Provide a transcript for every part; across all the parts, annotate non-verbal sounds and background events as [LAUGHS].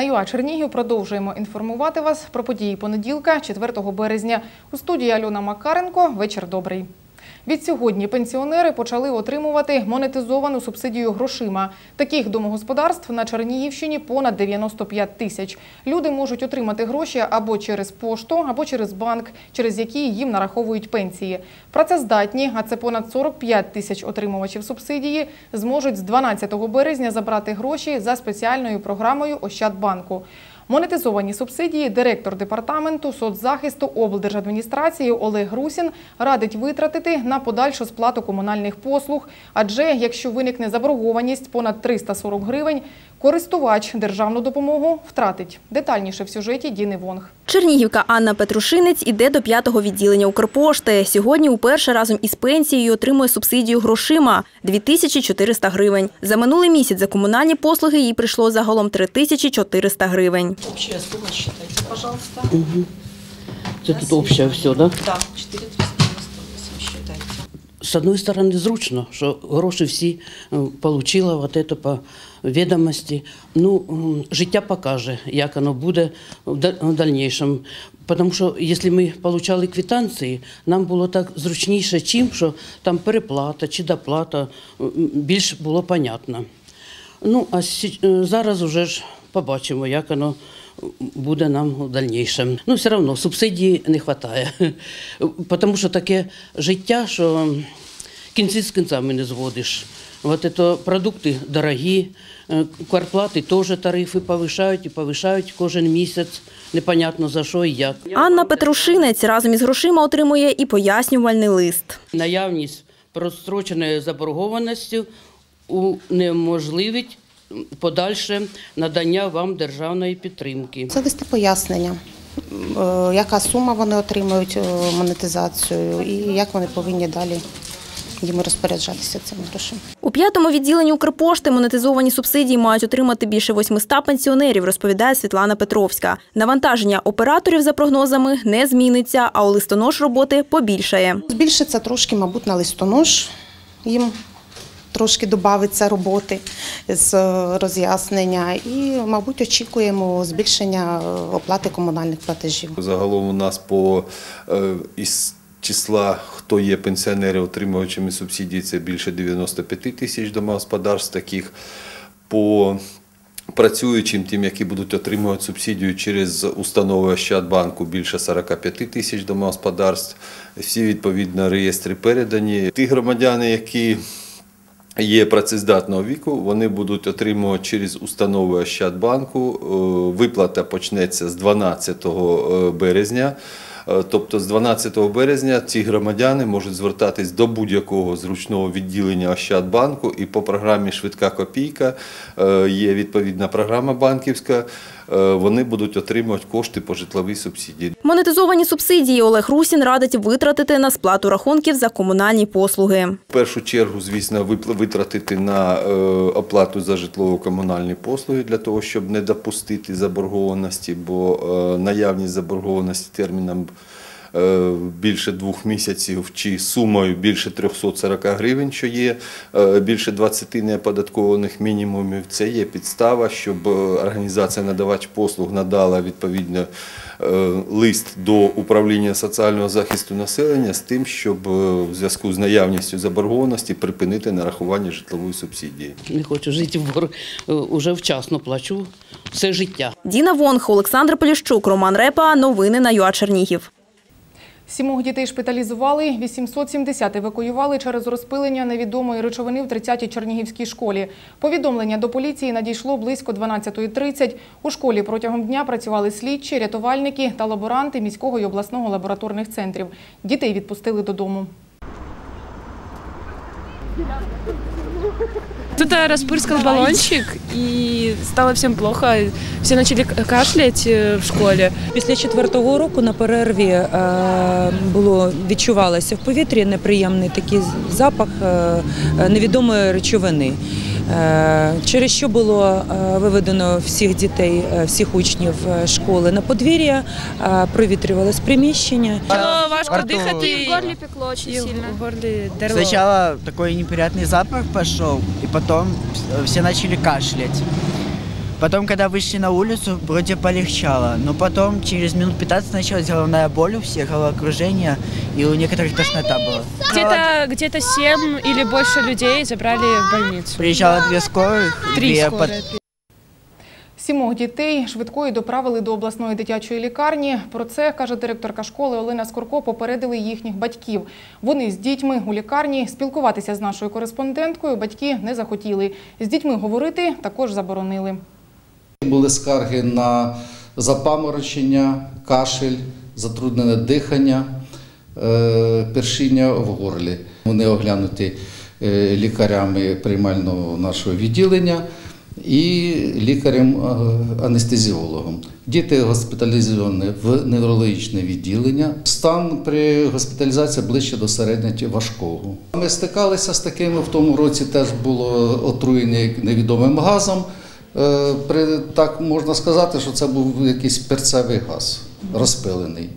На ЮА Чернігів продовжуємо інформувати вас про події понеділка, 4 березня. У студії Альона Макаренко. Вечір добрий. Відсьогодні пенсіонери почали отримувати монетизовану субсидію грошима. Таких домогосподарств на Чернігівщині понад 95 тисяч. Люди можуть отримати гроші або через пошту, або через банк, через які їм нараховують пенсії. Працездатні, а це понад 45 тисяч отримувачів субсидії, зможуть з 12 березня забрати гроші за спеціальною програмою Ощадбанку. Монетизовані субсидії директор департаменту соцзахисту облдержадміністрації Олег Грусін радить витратити на подальшу сплату комунальних послуг. Адже якщо виникне заборгованість понад 340 гривень, користувач державну допомогу втратить. Детальніше в сюжеті Діни Вонг. Чернігівка Анна Петрушинець іде до п'ятого відділення Укрпошти. Сьогодні уперше разом із пенсією отримує субсидію грошима – 2400 гривень. За минулий місяць за комунальні послуги їй прийшло загалом 3400 гривень. Общая сумма считайте, пожалуйста. Это тут общее все, да? Да, 4398 считайте. З одної сторони, зручно, що гроші всі е, получила вот это по відомості. Ну, життя покаже, як воно буде в да- Тому що якщо ми отримали квитанції, нам було так зручніше, чим що там переплата чи доплата більш було понятно. Ну, а е, зараз вже ж побачимо, як воно буде нам в дальнейшем. Ну, все одно субсидії не вистачає. Тому що таке життя, що кінці з кінцями не зводиш. Вот это продукти дорогі, е, квартплати теж тарифи повишають і повишають кожен місяць. Непонятно за що і як. Анна Петрушинець разом із грошима отримує і пояснювальний лист. Наявність простроченої заборгованості унеможливить подальше надання вам державної підтримки. Завести пояснення, е, яка сума вони отримують е, монетизацію і як вони повинні далі їм розпоряджатися цими грошима. У п'ятому відділенні Укрпошти монетизовані субсидії мають отримати більше 800 пенсіонерів, розповідає Світлана Петровська. Навантаження операторів за прогнозами не зміниться, а у листонож роботи побільшає. Збільшиться трошки, мабуть, на листонож їм трошки додається роботи з е, роз'яснення і, мабуть, очікуємо збільшення е, оплати комунальних платежів. Загалом у нас по е, із числа, хто є пенсіонери, отримувачами субсидій, це більше 95 тисяч домогосподарств таких. По працюючим, тим, які будуть отримувати субсидію через установи Ощадбанку, більше 45 тисяч домогосподарств. Всі відповідно реєстри передані. Ті громадяни, які є працездатного віку, вони будуть отримувати через установи Ощадбанку. Е, Виплата почнеться з 12 березня. Е, Тобто з 12 березня ці громадяни можуть звертатись до будь-якого зручного відділення Ощадбанку і по програмі Швидка копійка е, є відповідна програма банківська. Е, Вони будуть отримувати кошти по житловій субсидії. Монетизовані субсидії Олег Русін радить витратити на сплату рахунків за комунальні послуги. В першу чергу, звісно, витратити на е, оплату за житлово-комунальні послуги для того, щоб не допустити заборгованості, бо е, наявність заборгованості терміном більше двох місяців чи сумою більше 340 гривень, що є е, більше 20 неоподаткованих мінімумів, це є підстава, щоб е, організація надавач послуг надала відповідно е, лист до управління соціального захисту населення з тим, щоб е, в зв'язку з наявністю заборгованості припинити нарахування житлової субсидії. Не хочу жити в борг, е, уже вчасно плачу все життя. Діна Вонг, Олександр Поліщук, Роман Репа. Новини на ЮА Чернігів. Сімох дітей шпиталізували, 870 евакуювали через розпилення невідомої речовини в 30-й Чернігівській школі. Повідомлення до поліції надійшло близько 12.30. У школі протягом дня працювали слідчі, рятувальники та лаборанти міського і обласного лабораторних центрів. Дітей відпустили додому. Кто-то распырскал баллончик, и стало всем плохо. Все начали к- кашлять э, в школе. Після четвертого року на перерві е, було відчувалося в повітрі неприємний такий запах е, е, невідомої речовини. Е, через що було е, виведено всіх дітей, е, всіх учнів е, школи на подвір'я, е, провітрювалось приміщення. Было важко Во рту. дыхать, и И в горле пекло очень сильно. В горле дерло. Сначала такой неприятный запах пошел, и потом все начали кашлять. Потом, когда вышли на улицу, вроде полегчало. Но потом, через минут 15, началась головная боль у всех, головокружение, и у некоторых тошнота была. Где-то где 7 или больше людей забрали в больницу. Приезжало две скорых, Три две скорые. Сімох дітей швидкою доправили до обласної дитячої лікарні. Про це, каже директорка школи Олена Скорко, попередили їхніх батьків. Вони з дітьми у лікарні спілкуватися з нашою кореспонденткою батьки не захотіли. З дітьми говорити також заборонили. Були скарги на запаморочення, кашель, затруднене дихання, е, першіння в горлі. Вони оглянуті е, лікарями приймального нашого відділення і лікарем-анестезіологом. Діти госпіталізовані в неврологічне відділення. Стан при госпіталізації ближче до середньо важкого. Ми стикалися з такими в тому році. Теж було отруєння невідомим газом. Е, При, так можна сказати, що це був якийсь перцевий газ розпилений.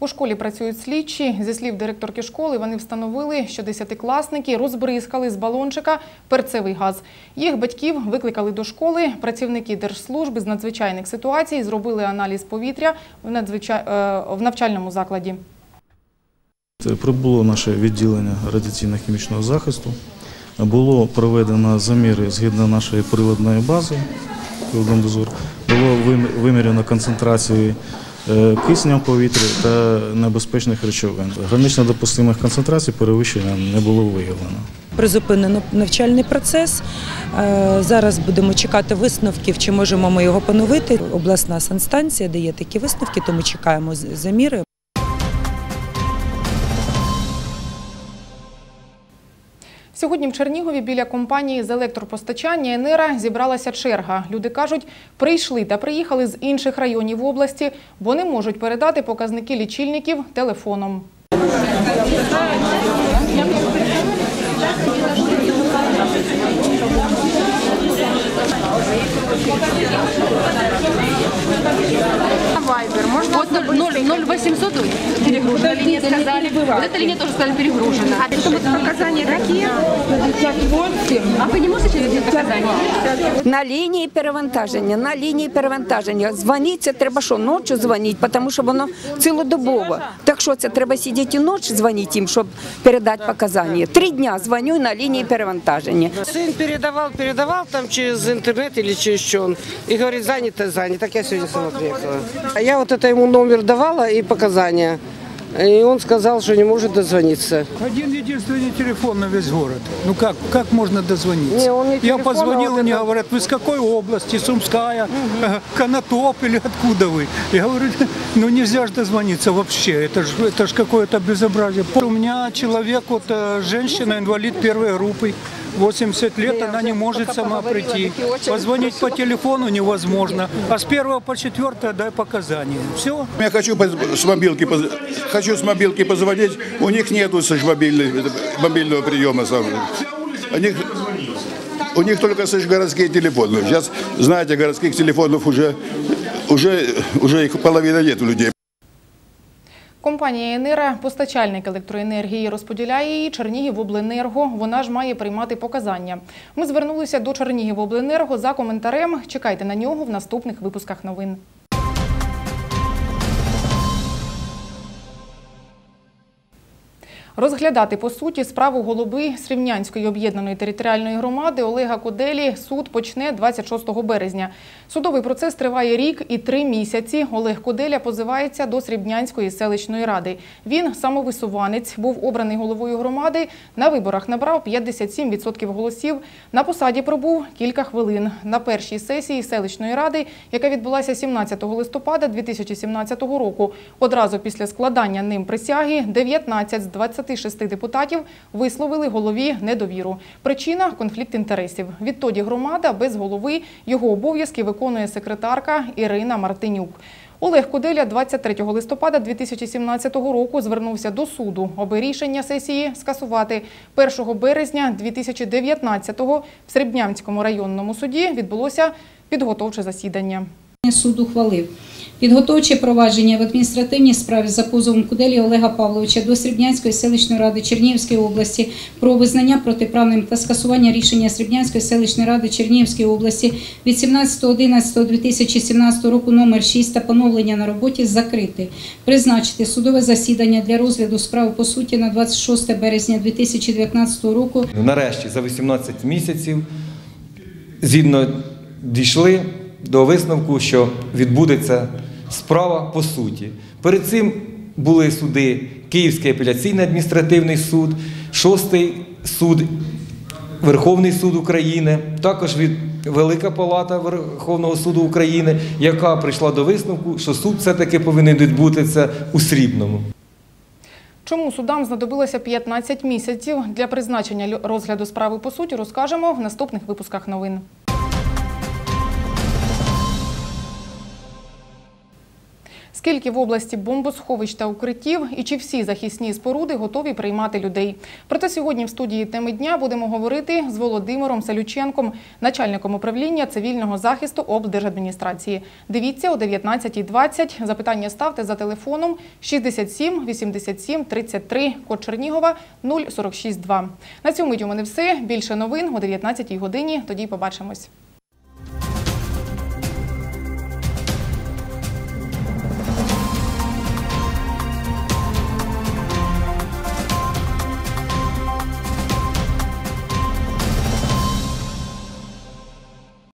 У школі працюють слідчі. Зі слів директорки школи, вони встановили, що десятикласники розбризкали з балончика перцевий газ. Їх батьків викликали до школи. Працівники держслужби з надзвичайних ситуацій зробили аналіз повітря в, е, в навчальному закладі. Це Прибуло наше відділення радіаційно-хімічного захисту. Було проведено заміри згідно нашої приладної бази. Було вим- виміряно концентрації е, кисня в повітрі та небезпечних речовин. Гранично допустимих концентрацій перевищення не було виявлено. Призупинено навчальний процес. Е, Зараз будемо чекати висновків, чи можемо ми його поновити. Обласна санстанція дає такі висновки, тому чекаємо заміри. Сьогодні в Чернігові біля компанії з електропостачання «Енера» зібралася черга. Люди кажуть, прийшли та приїхали з інших районів області, бо не можуть передати показники лічильників телефоном. Вот 0, 0800 перегружена линия сказали. Вот эта линия тоже сказали перегружена. А это вот показания какие? А вы не можете дать показания? На лінії перевантаження, на лінії перевантаження. Дзвонить, це треба що, ночі дзвонити, тому що воно цілодобово. Так що це треба сидіти і ночі дзвонити їм, щоб передати показання. Три дня дзвоню на лінії перевантаження. Сын передавал, передавал там через интернет или через что он. И говорит, занято, занято. Так я сегодня сама приехала. А я вот это ему номер давала и показания. И он сказал, что не может дозвониться. Один единственный телефон на весь город. Ну как, как можно дозвониться? Не, он не Я телефон, позвонил, а вот мне это- говорят, вы с какой области? Сумская, э, [LAUGHS] Конотоп или откуда вы? Я говорю, ну нельзя же дозвониться вообще, это же это ж какое-то безобразие. У меня человек, вот э, женщина, инвалид первой группы, 80 лет, она не может сама прийти. Позвонить по телефону невозможно, а с первого по четвертое дай показания. Все. Я хочу с мобилки, поз- хочу с мобилки позвонить, у них нету слышь, мобильный- мобильного приема. сам. У них, у них только слышь, городские телефоны. Сейчас, знаете, городских телефонов уже, уже, уже их половина нет у людей. Компанія «Енера» – постачальник електроенергії, розподіляє її Чернігівобленерго. Вона ж має приймати показання. Ми звернулися до Чернігівобленерго за коментарем. Чекайте на нього в наступних випусках новин. Розглядати по суті справу голови Срівнянської об'єднаної територіальної громади Олега Коделі суд почне 26 березня. Судовий процес триває рік і три місяці. Олег Коделя позивається до Срібнянської селищної ради. Він самовисуванець, був обраний головою громади. На виборах набрав 57% голосів. На посаді пробув кілька хвилин. На першій сесії селищної ради, яка відбулася 17 листопада 2017 року, одразу після складання ним присяги 19 з 26 депутатів висловили голові недовіру. Причина – конфлікт інтересів. Відтоді громада без голови його обов'язки виконує секретарка Ірина Мартинюк. Олег Куделя 23 листопада 2017 року звернувся до суду, аби рішення сесії скасувати. 1 березня 2019-го в Срібнянському районному суді відбулося підготовче засідання. Суд ухвалив підготовче провадження в адміністративній справі за позовом Куделі Олега Павловича до Срібнянської селищної ради Чернігівської області про визнання протиправним та скасування рішення Срібнянської селищної ради Чернігівської області від 17.11.2017 року номер 6 та поновлення на роботі закрити. Призначити судове засідання для розгляду справи по суті на 26 березня 2019 року Нарешті за 18 місяців згідно дійшли до висновку, що відбудеться справа по суті. Перед цим були суди Київський апеляційний адміністративний суд, шостий суд, Верховний суд України, також від Велика Палата Верховного суду України, яка прийшла до висновку, що суд все-таки повинен відбутися у Срібному. Чому судам знадобилося 15 місяців для призначення розгляду справи по суті, розкажемо в наступних випусках новин. Скільки в області бомбосховищ та укриттів і чи всі захисні споруди готові приймати людей? Проте сьогодні в студії теми дня будемо говорити з Володимиром Салюченком, начальником управління цивільного захисту облдержадміністрації. Дивіться о 19.20. Запитання ставте за телефоном 67 87 33, код Чернігова 0462. На цьому у мене все. Більше новин о 19 годині. Тоді побачимось.